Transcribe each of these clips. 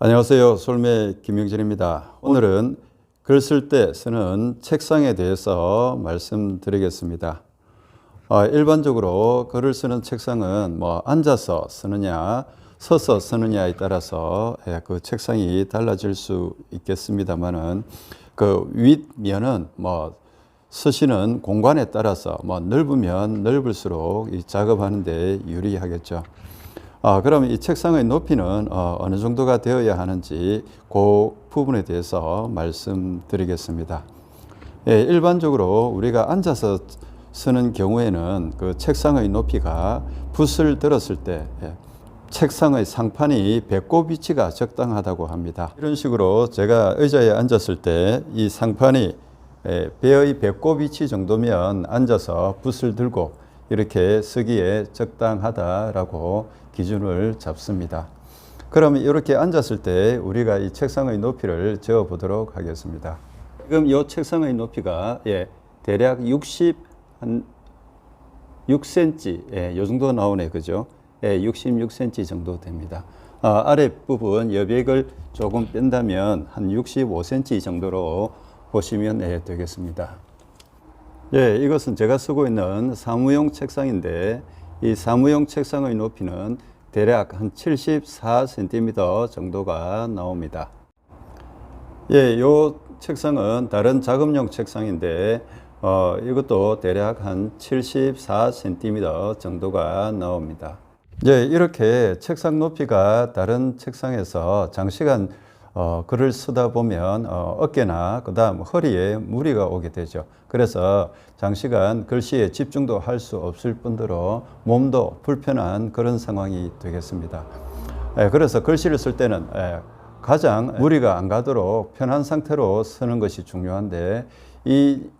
안녕하세요. 솔메 김영진입니다. 오늘은 글 쓸 때 쓰는 책상에 대해서 말씀드리겠습니다. 아, 일반적으로 글을 쓰는 책상은 뭐 앉아서 쓰느냐, 서서 쓰느냐에 따라서 예, 그 책상이 달라질 수 있겠습니다만은 그 윗면은 뭐 쓰시는 공간에 따라서 뭐 넓으면 넓을수록 이 작업하는 데 유리하겠죠. 아, 그럼 이 책상의 높이는 어, 어느 정도가 되어야 하는지 그 부분에 대해서 말씀드리겠습니다. 예, 일반적으로 우리가 앉아서 쓰는 경우에는 그 책상의 높이가 붓을 들었을 때 예, 책상의 상판이 배꼽 위치가 적당하다고 합니다. 이런 식으로 제가 의자에 앉았을 때 이 상판이 예, 배의 배꼽 위치 정도면 앉아서 붓을 들고 이렇게 쓰기에 적당하다라고 기준을 잡습니다. 그럼 이렇게 앉았을 때 우리가 이 책상의 높이를 재어 보도록 하겠습니다. 지금 이 책상의 높이가 예, 대략 60, 한 6cm, 예, 요 정도 나오네, 그죠? 예, 66cm 정도 됩니다. 아, 아랫부분 여백을 조금 뺀다면 한 65cm 정도로 보시면 예, 되겠습니다. 예, 이것은 제가 쓰고 있는 사무용 책상인데 이 사무용 책상의 높이는 대략 한 74cm 정도가 나옵니다. 예, 요 책상은 다른 작업용 책상인데 어, 이것도 대략 한 74cm 정도가 나옵니다. 예, 이렇게 책상 높이가 다른 책상에서 장시간 어, 글을 쓰다 보면 어, 어깨나 그다음 허리에 무리가 오게 되죠. 그래서 장시간 글씨에 집중도 할 수 없을 뿐더러 몸도 불편한 그런 상황이 되겠습니다. 예, 그래서 글씨를 쓸 때는 예, 가장 무리가 안 가도록 편한 상태로 쓰는 것이 중요한데 이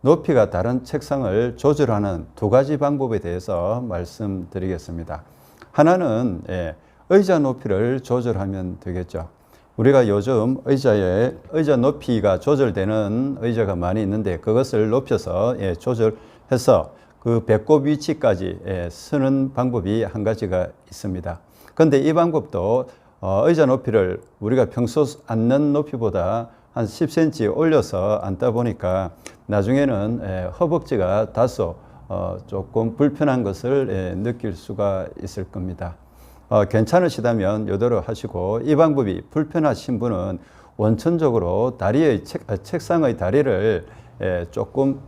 높이가 다른 책상을 조절하는 두 가지 방법에 대해서 말씀드리겠습니다. 하나는 예, 의자 높이를 조절하면 되겠죠. 우리가 요즘 의자에 의자 높이가 조절되는 의자가 많이 있는데 그것을 높여서 예, 조절해서 그 배꼽 위치까지 예, 쓰는 방법이 한 가지가 있습니다. 그런데 이 방법도 어, 의자 높이를 우리가 평소 앉는 높이보다 한 10cm 올려서 앉다 보니까 나중에는 예, 허벅지가 다소 어, 조금 불편한 것을 예, 느낄 수가 있을 겁니다. 어, 괜찮으시다면 요대로 하시고 이 방법이 불편하신 분은 원천적으로 다리의 책, 아, 책상의 다리를 예, 조금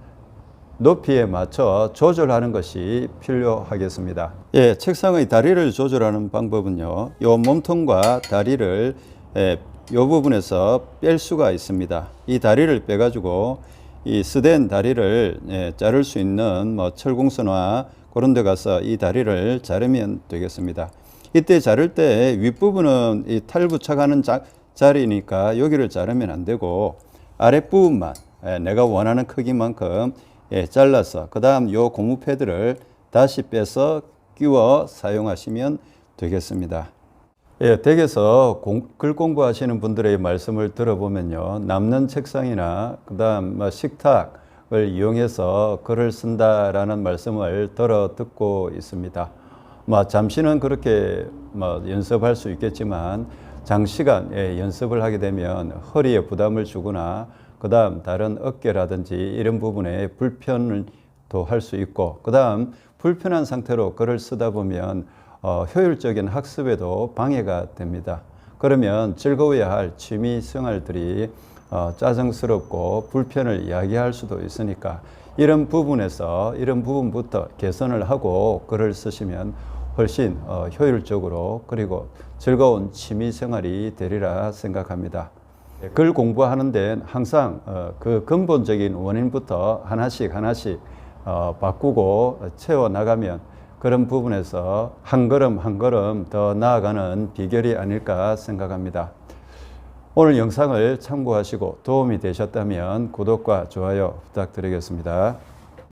높이에 맞춰 조절하는 것이 필요하겠습니다. 예, 책상의 다리를 조절하는 방법은요. 요 몸통과 다리를 예, 요 부분에서 뺄 수가 있습니다. 이 다리를 빼 가지고 이 스댄 다리를 예, 자를 수 있는 뭐 철공소나 그런 데 가서 이 다리를 자르면 되겠습니다. 이때 자를 때 윗부분은 이 탈부착하는 자, 자리니까 여기를 자르면 안 되고 아랫부분만 예, 내가 원하는 크기만큼 예, 잘라서 그 다음 요 고무 패드를 다시 빼서 끼워 사용하시면 되겠습니다. 예, 댁에서 공, 글 공부하시는 분들의 말씀을 들어보면요. 남는 책상이나 그 다음 뭐 식탁을 이용해서 글을 쓴다라는 말씀을 들어 듣고 있습니다. 뭐 잠시는 그렇게 뭐 연습할 수 있겠지만 장시간 예, 연습을 하게 되면 허리에 부담을 주거나 그다음 다른 어깨라든지 이런 부분에 불편을 또 할 수 있고 그다음 불편한 상태로 글을 쓰다 보면 어, 효율적인 학습에도 방해가 됩니다. 그러면 즐거워야 할 취미 생활들이 어, 짜증스럽고 불편을 이야기할 수도 있으니까 이런 부분에서 이런 부분부터 개선을 하고 글을 쓰시면 훨씬 어, 효율적으로 그리고 즐거운 취미 생활이 되리라 생각합니다. 글 공부하는 데는 항상 어, 그 근본적인 원인부터 하나씩 하나씩 어, 바꾸고 채워 나가면 그런 부분에서 한 걸음 한 걸음 더 나아가는 비결이 아닐까 생각합니다. 오늘 영상을 참고하시고 도움이 되셨다면 구독과 좋아요 부탁드리겠습니다.